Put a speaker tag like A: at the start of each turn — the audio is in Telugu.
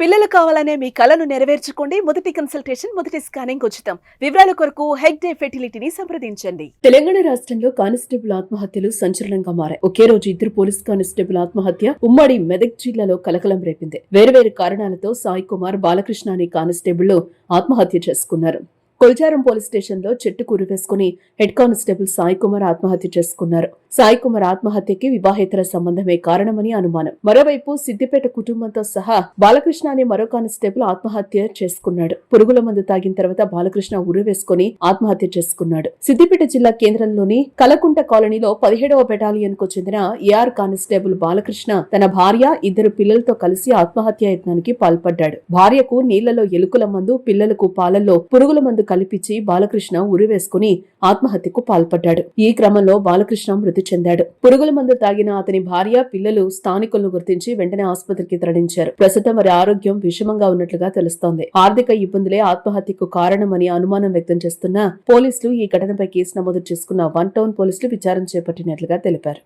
A: పిల్లలు కావాలనే మీ కలను నెరవేర్చుకోండి. మొదటి కన్సల్టేషన్ మొదటి స్కానింగ్ ఉచితం. వివరాల కొరకు హెగ్ డే ఫెర్టిలిటీని సంప్రదించండి. తెలంగాణ రాష్ట్రంలో కానిస్టేబుల్ ఆత్మహత్యలు సంచలనంగా మారాయి. ఒకే రోజు ఇద్దరు పోలీస్ కానిస్టేబుల్ ఆత్మహత్య ఉమ్మడి మెదక్ జిల్లాలో కలకలం రేపింది. వేరువేరు కారణాలతో సాయి కుమార్ బాలకృష్ణ అనే కానిస్టేబుల్ ఆత్మహత్య చేసుకున్నారు. కొల్చారం పోలీస్ స్టేషన్లో చెట్టు కురివేసుకుని హెడ్ కానిస్టేబుల్ సాయి కుమార్ ఆత్మహత్య చేసుకున్నారు. సాయి కుమార్ ఆత్మహత్యకి వివాహేతర సంబంధమే కారణమని అనుమానం. మరోవైపు సిద్దిపేట కుటుంబంతో సహా బాలకృష్ణ అనే మరో కానిస్టేబుల్ ఆత్మహత్య చేసుకున్నాడు. పురుగుల మందు తాగిన తర్వాత బాలకృష్ణ ఉరివేసుకుని ఆత్మహత్య చేసుకున్నాడు. సిద్దిపేట జిల్లా కేంద్రంలోని కలకుంట కాలనీలో పదిహేడవ బెటాలియన్కు చెందిన ఏఆర్ కానిస్టేబుల్ బాలకృష్ణ తన భార్య ఇద్దరు పిల్లలతో కలిసి ఆత్మహత్య యత్నానికి పాల్పడ్డాడు. భార్యకు నీళ్ళలో ఎలుకల మందు పిల్లలకు పాలల్లో పురుగుల మందు కల్పించి బాలకృష్ణ ఉరివేసుకుని ఆత్మహత్యకు పాల్పడ్డాడు. ఈ క్రమంలో బాలకృష్ణ మృతి చెందాడు. పురుగుల మందు తాగిన అతని భార్య పిల్లలు స్థానికులను గుర్తించి వెంటనే ఆసుపత్రికి తరలించారు. ప్రస్తుతం వారి ఆరోగ్యం విషమంగా ఉన్నట్లుగా తెలుస్తోంది. ఆర్థిక ఇబ్బందులే ఆత్మహత్యకు కారణమని అనుమానం వ్యక్తం చేస్తున్న పోలీసులు ఈ ఘటనపై కేసు నమోదు చేసుకున్న వన్ టౌన్ పోలీసులు విచారణ చేపట్టినట్లుగా తెలిపారు.